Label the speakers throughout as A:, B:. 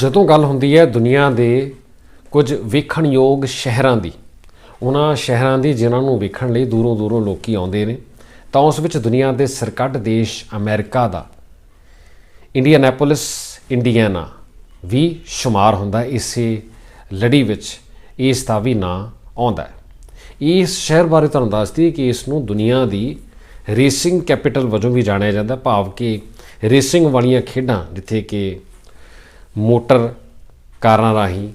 A: ਜਦੋਂ ਗੱਲ ਹੁੰਦੀ ਹੈ ਦੁਨੀਆ ਦੇ ਕੁਝ ਵੇਖਣਯੋਗ ਸ਼ਹਿਰਾਂ ਦੀ, ਉਹਨਾਂ ਸ਼ਹਿਰਾਂ ਦੀ ਜਿਨ੍ਹਾਂ ਨੂੰ ਵੇਖਣ ਲਈ ਦੂਰੋਂ ਦੂਰੋਂ ਲੋਕੀ ਆਉਂਦੇ ਨੇ, ਤਾਂ ਉਸ ਵਿੱਚ ਦੁਨੀਆ ਦੇ ਸਰਕੱਟ ਦੇਸ਼ ਅਮਰੀਕਾ ਦਾ, ਇੰਡੀਆਨਾਪੋਲਿਸ, ਇੰਡੀਆਨਾ ਵੀ ਸ਼ੁਮਾਰ ਹੁੰਦਾ ਇਸੇ ਲੜੀ ਵਿੱਚ ਇਸ ਦਾ ਵੀ ਨਾਂ ਆਉਂਦਾ ਹੈ। ਇਸ ਸ਼ਹਿਰ ਬਾਰੇ ਤੁਹਾਨੂੰ ਦੱਸਦੀ ਕਿ ਇਸ ਨੂੰ ਦੁਨੀਆ ਦੀ ਰੇਸਿੰਗ ਕੈਪੀਟਲ ਵਜੋਂ ਵੀ ਜਾਣਿਆ ਜਾਂਦਾ, ਭਾਵ ਕਿ ਰੇਸਿੰਗ ਵਾਲੀਆਂ ਖੇਡਾਂ, ਜਿੱਥੇ ਕਿ ਮੋਟਰ ਕਾਰਾਂ ਰਾਹੀਂ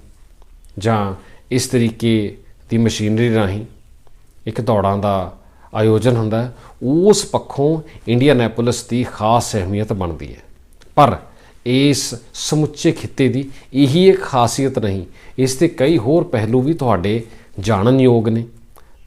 A: ਜਾਂ ਇਸ ਤਰੀਕੇ ਦੀ ਮਸ਼ੀਨਰੀ ਰਾਹੀਂ ਇੱਕ ਦੌੜਾਂ ਦਾ ਆਯੋਜਨ ਹੁੰਦਾ ਹੈ, ਉਸ ਪੱਖੋਂ ਇੰਡੀਆਨਾਪੋਲਿਸ ਦੀ ਖਾਸ ਅਹਿਮੀਅਤ ਬਣਦੀ ਹੈ। ਪਰ ਇਸ ਸਮੁੱਚੇ ਖਿੱਤੇ ਦੀ ਇਹੀ ਇੱਕ ਖਾਸੀਅਤ ਨਹੀਂ, ਇਸ 'ਤੇ ਕਈ ਹੋਰ ਪਹਿਲੂ ਵੀ ਤੁਹਾਡੇ ਜਾਣਨ ਯੋਗ ਨੇ,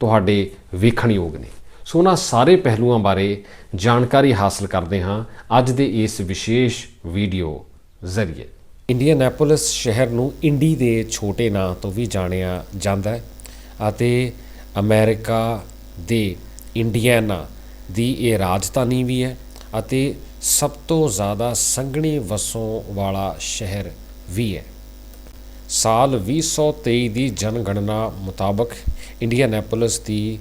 A: ਤੁਹਾਡੇ ਵੇਖਣਯੋਗ ਨੇ। ਸੋ ਉਹਨਾਂ ਸਾਰੇ ਪਹਿਲੂਆਂ ਬਾਰੇ ਜਾਣਕਾਰੀ ਹਾਸਲ ਕਰਦੇ ਹਾਂ ਅੱਜ ਦੇ ਇਸ ਵਿਸ਼ੇਸ਼ ਵੀਡੀਓ ਜ਼ਰੀਏ। ਇੰਡੀਆਨਾਪੋਲਿਸ ਸ਼ਹਿਰ ਨੂੰ ਇੰਡੀ ਦੇ ਛੋਟੇ ਨਾਂ ਤੋਂ ਵੀ ਜਾਣਿਆ ਜਾਂਦਾ ਹੈ ਅਤੇ ਅਮਰੀਕਾ ਦੇ ਇੰਡੀਆਨਾ ਦੀ ਇਹ ਰਾਜਧਾਨੀ ਵੀ ਹੈ ਅਤੇ ਸਭ ਤੋਂ ਜ਼ਿਆਦਾ ਸੰਘਣੀ ਵਸੋਂ ਵਾਲਾ ਸ਼ਹਿਰ ਵੀ ਹੈ। ਸਾਲ 2023 ਦੀ ਜਨਗਣਨਾ ਮੁਤਾਬਕ ਇੰਡੀਆਨਾਪੋਲਿਸ ਦੀ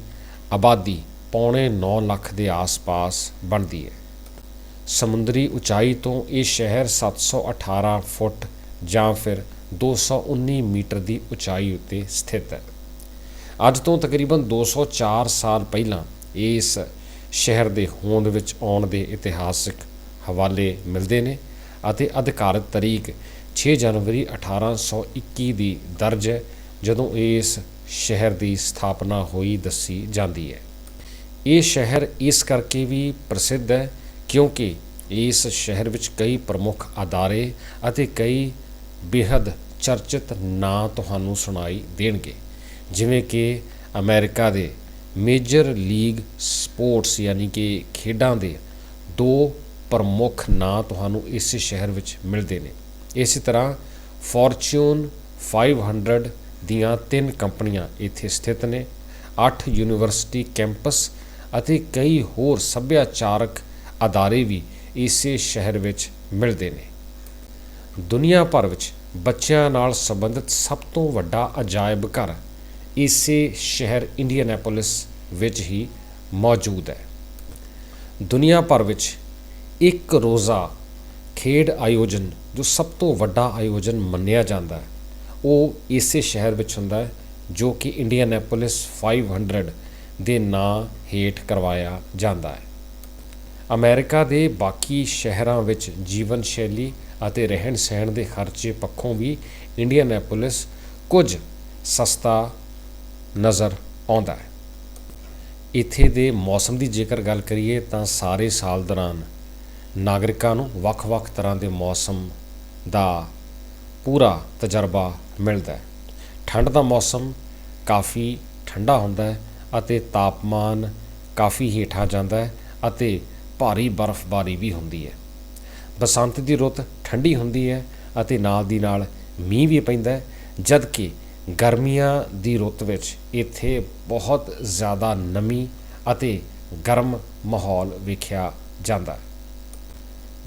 A: ਆਬਾਦੀ ਪੌਣੇ 9 ਲੱਖ ਦੇ ਆਸ-ਪਾਸ ਬਣਦੀ ਹੈ। ਸਮੁੰਦਰੀ ਉਚਾਈ ਤੋਂ ਇਹ ਸ਼ਹਿਰ 718 ਫੁੱਟ ਜਾਂ ਫਿਰ 219 ਮੀਟਰ ਦੀ ਉਚਾਈ ਉੱਤੇ ਸਥਿਤ ਹੈ। ਅੱਜ ਤੋਂ ਤਕਰੀਬਨ 204 ਸਾਲ ਪਹਿਲਾਂ ਇਸ ਸ਼ਹਿਰ ਦੇ ਹੋਂਦ ਵਿੱਚ ਆਉਣ ਦੇ ਇਤਿਹਾਸਿਕ ਹਵਾਲੇ ਮਿਲਦੇ ਨੇ ਅਤੇ ਅਧਿਕਾਰਤ ਤਰੀਕ 6 ਜਨਵਰੀ 1821 ਦੀ ਦਰਜ ਹੈ, ਜਦੋਂ ਇਸ ਸ਼ਹਿਰ ਦੀ ਸਥਾਪਨਾ ਹੋਈ ਦੱਸੀ ਜਾਂਦੀ ਹੈ। ਇਹ ਸ਼ਹਿਰ ਇਸ ਕਰਕੇ ਵੀ ਪ੍ਰਸਿੱਧ ਹੈ ਕਿਉਂਕਿ ਇਸ ਸ਼ਹਿਰ ਵਿੱਚ ਕਈ ਪ੍ਰਮੁੱਖ ਅਦਾਰੇ ਅਤੇ ਕਈ ਬੇहद ਚਰਚਿਤ ਨਾਂ ਤੁਹਾਨੂੰ ਸੁਣਾਈ ਦੇਣਗੇ। ਜਿਵੇਂ ਕਿ ਅਮਰੀਕਾ ਦੇ ਮੇਜਰ ਲੀਗ ਸਪੋਰਟਸ ਯਾਨੀ ਕਿ ਖੇਡਾਂ ਦੇ ਦੋ ਪ੍ਰਮੁੱਖ ਨਾਂ ਤੁਹਾਨੂੰ ਇਸ ਸ਼ਹਿਰ ਵਿੱਚ ਮਿਲਦੇ ਨੇ। ਇਸੇ ਤਰ੍ਹਾਂ ਫੋਰਚੂਨ 500 ਦੀਆਂ ਤਿੰਨ ਕੰਪਨੀਆਂ ਇੱਥੇ ਸਥਿਤ ਨੇ 8 ਯੂਨੀਵਰਸਿਟੀ ਕੈਂਪਸ ਅਤੇ ਕਈ ਹੋਰ ਸੱਭਿਆਚਾਰਕ ਅਦਾਰੇ ਵੀ ਇਸੇ ਸ਼ਹਿਰ ਵਿੱਚ ਮਿਲਦੇ ਨੇ। ਦੁਨੀਆ ਭਰ ਵਿੱਚ ਬੱਚਿਆਂ ਨਾਲ ਸੰਬੰਧਿਤ ਸਭ ਤੋਂ ਵੱਡਾ ਅਜਾਇਬ ਘਰ ਇਸੇ ਸ਼ਹਿਰ ਇੰਡੀਆਨਾਪੋਲਿਸ ਵਿੱਚ ਹੀ ਮੌਜੂਦ ਹੈ। ਦੁਨੀਆ ਭਰ ਵਿੱਚ ਇੱਕ ਰੋਜ਼ਾ ਖੇਡ ਆਯੋਜਨ ਜੋ ਸਭ ਤੋਂ ਵੱਡਾ ਆਯੋਜਨ ਮੰਨਿਆ ਜਾਂਦਾ ਹੈ, ਉਹ ਇਸੇ ਸ਼ਹਿਰ ਵਿੱਚ ਹੁੰਦਾ ਹੈ ਜੋ ਕਿ ਇੰਡੀਆਨਾਪੋਲਿਸ 500 ਦੇ ਨਾਂ ਹੇਠ ਕਰਵਾਇਆ ਜਾਂਦਾ ਹੈ। ਅਮਰੀਕਾ ਦੇ ਬਾਕੀ ਸ਼ਹਿਰਾਂ ਵਿੱਚ ਜੀਵਨ ਸ਼ੈਲੀ ਅਤੇ ਰਹਿਣ ਸਹਿਣ ਦੇ ਖਰਚੇ ਪੱਖੋਂ ਵੀ ਇੰਡੀਆਨਾਪੋਲਿਸ ਕੁਝ ਸਸਤਾ ਨਜ਼ਰ ਆਉਂਦਾ ਹੈ। ਇੱਥੇ ਦੇ ਮੌਸਮ ਦੀ ਜੇਕਰ ਗੱਲ ਕਰੀਏ ਤਾਂ ਸਾਰੇ ਸਾਲ ਦੌਰਾਨ ਨਾਗਰਿਕਾਂ ਨੂੰ ਵੱਖ-ਵੱਖ ਤਰ੍ਹਾਂ ਦੇ ਮੌਸਮ ਦਾ ਪੂਰਾ ਤਜਰਬਾ ਮਿਲਦਾ ਹੈ। ਠੰਡ ਦਾ ਮੌਸਮ ਕਾਫੀ ਠੰਡਾ ਹੁੰਦਾ ਹੈ ਅਤੇ ਤਾਪਮਾਨ ਕਾਫੀ ਹੇਠਾਂ ਜਾਂਦਾ ਹੈ ਅਤੇ ਭਾਰੀ ਬਰਫ਼ਬਾਰੀ ਵੀ ਹੁੰਦੀ ਹੈ। ਬਸੰਤ ਦੀ ਰੁੱਤ ਠੰਡੀ ਹੁੰਦੀ ਹੈ ਅਤੇ ਨਾਲ ਦੀ ਨਾਲ ਮੀਂਹ ਵੀ ਪੈਂਦਾ ਹੈ ਜਦ ਕਿ ਗਰਮੀਆਂ ਦੀ ਰੁੱਤ ਵਿੱਚ ਇੱਥੇ ਬਹੁਤ ਜ਼ਿਆਦਾ ਨਮੀ ਅਤੇ ਗਰਮ ਮਾਹੌਲ ਵੇਖਿਆ ਜਾਂਦਾ ਹੈ।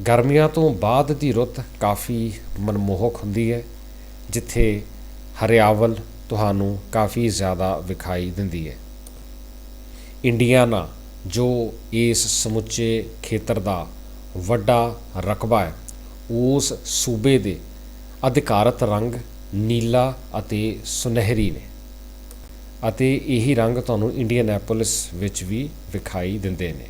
A: ਗਰਮੀਆਂ ਤੋਂ ਬਾਅਦ ਦੀ ਰੁੱਤ ਕਾਫੀ ਮਨਮੋਹਕ ਹੁੰਦੀ ਹੈ, ਜਿੱਥੇ ਹਰਿਆਵਲ ਤੁਹਾਨੂੰ ਕਾਫੀ ਜ਼ਿਆਦਾ ਵਿਖਾਈ ਦਿੰਦੀ ਹੈ। ਇੰਡੀਆਨਾ ਜੋ ਇਸ ਸਮੁੱਚੇ ਖੇਤਰ ਦਾ ਵੱਡਾ ਰਕਬਾ ਹੈ, ਉਸ ਸੂਬੇ ਦੇ ਅਧਿਕਾਰਤ ਰੰਗ ਨੀਲਾ ਅਤੇ ਸੁਨਹਿਰੀ ਨੇ ਅਤੇ ਇਹੀ ਰੰਗ ਤੁਹਾਨੂੰ ਇੰਡੀਆਨਾਪੋਲਿਸ ਵਿੱਚ ਵੀ ਵਿਖਾਈ ਦਿੰਦੇ ਨੇ।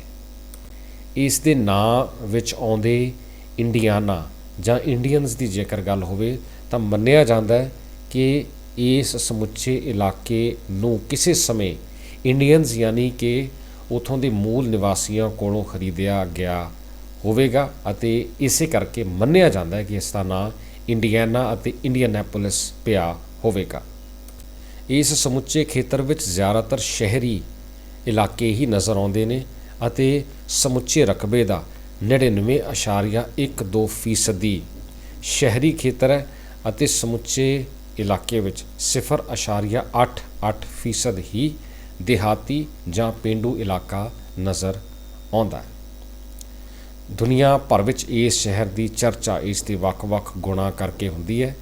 A: ਇਸ ਦੇ ਨਾਂ ਵਿੱਚ ਆਉਂਦੇ ਇੰਡੀਆਨਾ ਜਾਂ ਇੰਡੀਅਨਸ ਦੀ ਜੇਕਰ ਗੱਲ ਹੋਵੇ, ਤਾਂ ਮੰਨਿਆ ਜਾਂਦਾ ਹੈ ਕਿ ਇਸ ਸਮੁੱਚੇ ਇਲਾਕੇ ਨੂੰ ਕਿਸੇ ਸਮੇਂ ਇੰਡੀਅਨਸ ਯਾਨੀ ਕਿ ਉਥੋਂ ਦੇ ਮੂਲ ਨਿਵਾਸੀਆਂ ਕੋਲੋਂ ਖਰੀਦਿਆ ਗਿਆ ਹੋਵੇਗਾ ਅਤੇ ਇਸੇ ਕਰਕੇ ਮੰਨਿਆ ਜਾਂਦਾ ਹੈ ਕਿ ਇਸ ਦਾ ਨਾਂ ਇੰਡੀਆਨਾ ਅਤੇ ਇੰਡੀਆਨਾਪੋਲਿਸ ਪਿਆ ਹੋਵੇਗਾ। ਇਸ ਸਮੁੱਚੇ ਖੇਤਰ ਵਿੱਚ ਜ਼ਿਆਦਾਤਰ ਸ਼ਹਿਰੀ ਇਲਾਕੇ ਹੀ ਨਜ਼ਰ ਆਉਂਦੇ ਨੇ ਅਤੇ ਸਮੁੱਚੇ ਰਕਬੇ ਦਾ 99.12% ਫੀਸਦੀ ਸ਼ਹਿਰੀ ਖੇਤਰ ਹੈ ਅਤੇ ਸਮੁੱਚੇ ਇਲਾਕੇ ਵਿੱਚ 0.88% ਫੀਸਦ ਹੀ ਦਿਹਾਤੀ ਜਾਂ ਪਿੰਡੂ ਇਲਾਕਾ ਨਜ਼ਰ ਆਉਂਦਾ ਹੈ। ਦੁਨੀਆ ਭਰ ਵਿੱਚ ਇਸ ਸ਼ਹਿਰ ਦੀ ਚਰਚਾ ਇਸ ਦੇ ਵੱਖ-ਵੱਖ ਗੁਣਾਂ ਕਰਕੇ ਹੁੰਦੀ ਹੈ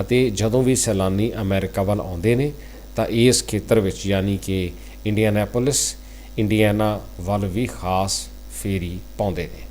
A: ਅਤੇ ਜਦੋਂ ਵੀ ਸੈਲਾਨੀ ਅਮਰੀਕਾ ਵੱਲ ਆਉਂਦੇ ਨੇ, ਤਾਂ ਇਸ ਖੇਤਰ ਵਿੱਚ ਯਾਨੀ ਕਿ ਇੰਡੀਆਨਾਪੋਲਿਸ ਇੰਡੀਆਨਾ ਵੱਲ ਵੀ ਖਾਸ ਫੇਰੀ ਪਾਉਂਦੇ ਨੇ।